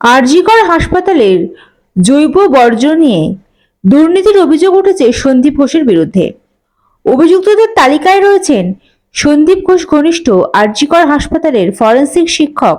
আরজিকর হাসপাতালের জৈব বর্জ্য নিয়ে দুর্নীতির অভিযোগ উঠেছে সন্দীপ ঘোষের বিরুদ্ধে। অভিযুক্তদের তালিকায় রয়েছেন সন্দীপ ঘোষ ঘনিষ্ঠ আরজিকর হাসপাতালের ফরেন্সিক শিক্ষক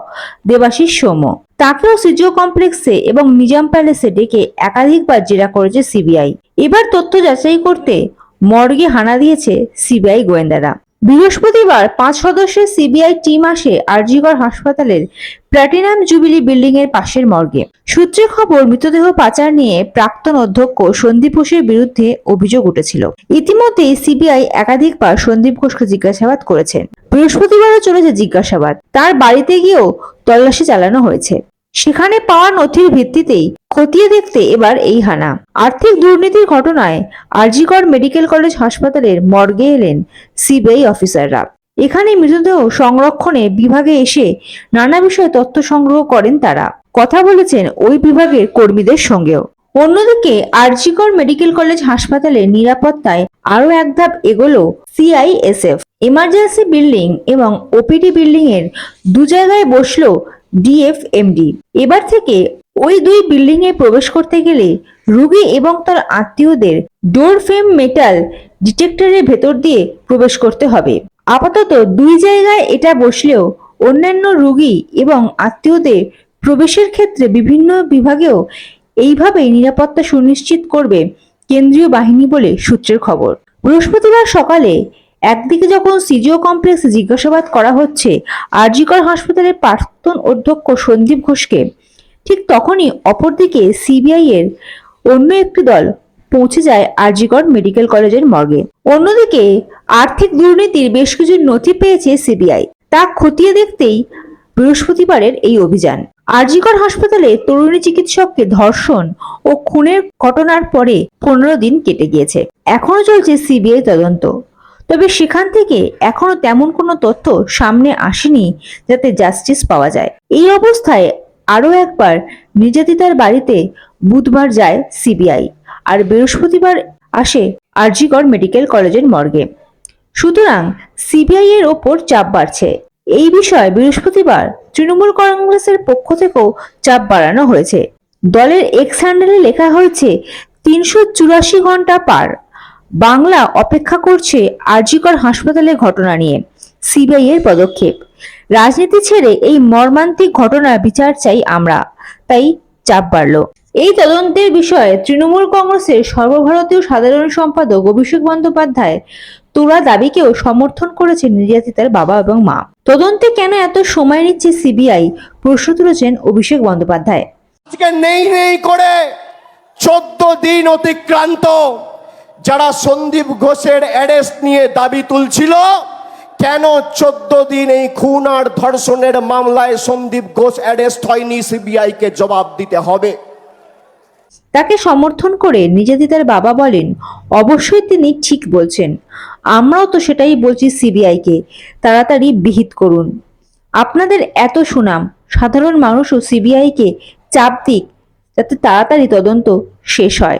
দেবাশিস সৌম্য। তাকেও সিজিও কমপ্লেক্সে এবং নিজাম প্যালেসে ডেকে একাধিকবার জেরা করেছে সিবিআই এবার তথ্য যাচাই করতে মর্গে হানা দিয়েছে সিবিআই গোয়েন্দারা। বৃহস্পতিবার পাঁচ সদস্যের সিবিআই টিম আসে আরজিকর হাসপাতালের প্ল্যাটিনাম জুবিলি বিল্ডিং এর পাশের মর্গে। সূত্রে খবর, মৃতদেহ পাচার নিয়ে প্রাক্তন অধ্যক্ষ সন্দীপ ঘোষের বিরুদ্ধে অভিযোগ উঠেছিল। ইতিমধ্যেই সিবিআই একাধিকবার সন্দীপ ঘোষকে জিজ্ঞাসাবাদ করেছেন বৃহস্পতিবারও চলেছে জিজ্ঞাসাবাদ। তার বাড়িতে গিয়েও তল্লাশি চালানো হয়েছে। সেখানে পাওয়া নথির ভিত্তিতেই খতিয়ে দেখতে এবার এই হানা। আর্থিক দুর্নীতির ঘটনায় আরজিকর মেডিকেল কলেজ হাসপাতালের মর্গে এলেন সিবিআই অফিসাররা। এখানে মৃতদেহ সংরক্ষণে বিভাগে এসে নানা বিষয়ে তথ্য সংগ্রহ করেন তারা। কথা বলেছেন ওই বিভাগের কর্মীদের সঙ্গেও। অন্যদিকে আরজিকর মেডিকেল কলেজ হাসপাতালের নিরাপত্তায় আরও এক ধাপ এগোলো সিআইএসএফ। এমার্জেন্সি বিল্ডিং এবং ওপিডি বিল্ডিং এর দু জায়গায় বসল ডিএফএমডি এবার থেকে ওই দুই বিল্ডিং এ প্রবেশ করতে গেলে রোগী এবং তার আত্মীয়দের ডোর ফ্রেম মেটাল ডিটেক্টরের ভেতর দিয়ে প্রবেশ করতে হবে। আপাতত দুই জায়গায় এটা বসলেও অন্যান্য রোগী এবং আত্মীয়দের প্রবেশের ক্ষেত্রে বিভিন্ন বিভাগেও এইভাবেই নিরাপত্তা সুনিশ্চিত করবে কেন্দ্রীয় বাহিনী বলে সূত্রের খবর। বৃহস্পতিবার সকালে একদিকে যখন সিজিও কমপ্লেক্সে জিজ্ঞাসাবাদ করা হচ্ছে, আরজিকর হাসপাতালের প্রাক্তন অধ্যক্ষ সন্দীপ ঘোষকে, ঠিক তখনই অপরদিকে সিবিআই এর অন্য একটি দল পৌঁছে যায় আরজিকর মেডিকেল কলেজের মর্গে। অন্যদিকে আর্থিক দুর্নীতির বেশ কিছু নথি পেয়েছে সিবিআই, তা খতিয়ে দেখতেই বৃহস্পতিবারের এই অভিযান। আরজিকর হাসপাতালে তরুণী চিকিৎসককে ধর্ষণ ও খুনের ঘটনার পরে পনেরো দিন কেটে গিয়েছে। এখনও চলছে সিবিআই তদন্ত। তবে সেখান থেকে এখনও তেমন কোনো তথ্য সামনে আসেনি যাতে জাস্টিস পাওয়া যায়। এই অবস্থায় আরও একবার নির্যাতিতার বাড়িতে বুধবার যায় সিবিআই আর বৃহস্পতিবার আসে আরজিকর মেডিকেল কলেজের মর্গে। সুতরাং সিবিআই এর ওপর চাপ বাড়ছে। এই বিষয়ে বৃহস্পতিবার তৃণমূল কংগ্রেসের পক্ষ থেকেও চাপ বাড়ানো হয়েছে। দলের এক্স হ্যান্ডেলে লেখা হয়েছে, তিনশো চুরাশি ঘণ্টা পার। বাংলা অপেক্ষা করছে আরজিকর হাসপাতালের ঘটনা নিয়ে। সিবিআই এর পদক্ষেপ। রাজনীতি ছেড়ে এই মর্মান্তিক ঘটনার বিচার চাই আমরা। তাই চাপ বাড়ল। এই তদন্তের বিষয়ে তৃণমূল কংগ্রেসের সর্বভারতীয় সাধারণ সম্পাদক অভিষেক বন্দ্যোপাধ্যায় তোরা দাবিকেও সমর্থন করেছেন নির্যাতিতার বাবা এবং মা। তদন্তে কেন এত সময় নিচ্ছে সিবিআই? প্রশ্ন তুলেছেন অভিষেক বন্দ্যোপাধ্যায়। আজকে নেই নেই করে চোদ্দ দিন অতিক্রান্ত। যারা সন্দীপ ঘোষের অ্যারেস্ট নিয়ে দাবি তুলছিল, কেন চোদ্দ দিন এই খুন আর ধর্ষণের মামলায় সন্দীপ ঘোষ অ্যারেস্ট হয়নি সিবিআই কে জবাব দিতে হবে? তাকে সমর্থন করে নির্যাতিতার বাবা বলেন, অবশ্যই তিনি ঠিক বলছেন। আমরাও তো সেটাই বলছি সিবিআইকে তাড়াতাড়ি বিহিত করুন। আপনাদের এত সুনাম, সাধারণ মানুষও সিবিআইকে চাপ দিক, যাতে তাড়াতাড়ি তদন্ত শেষ হয়।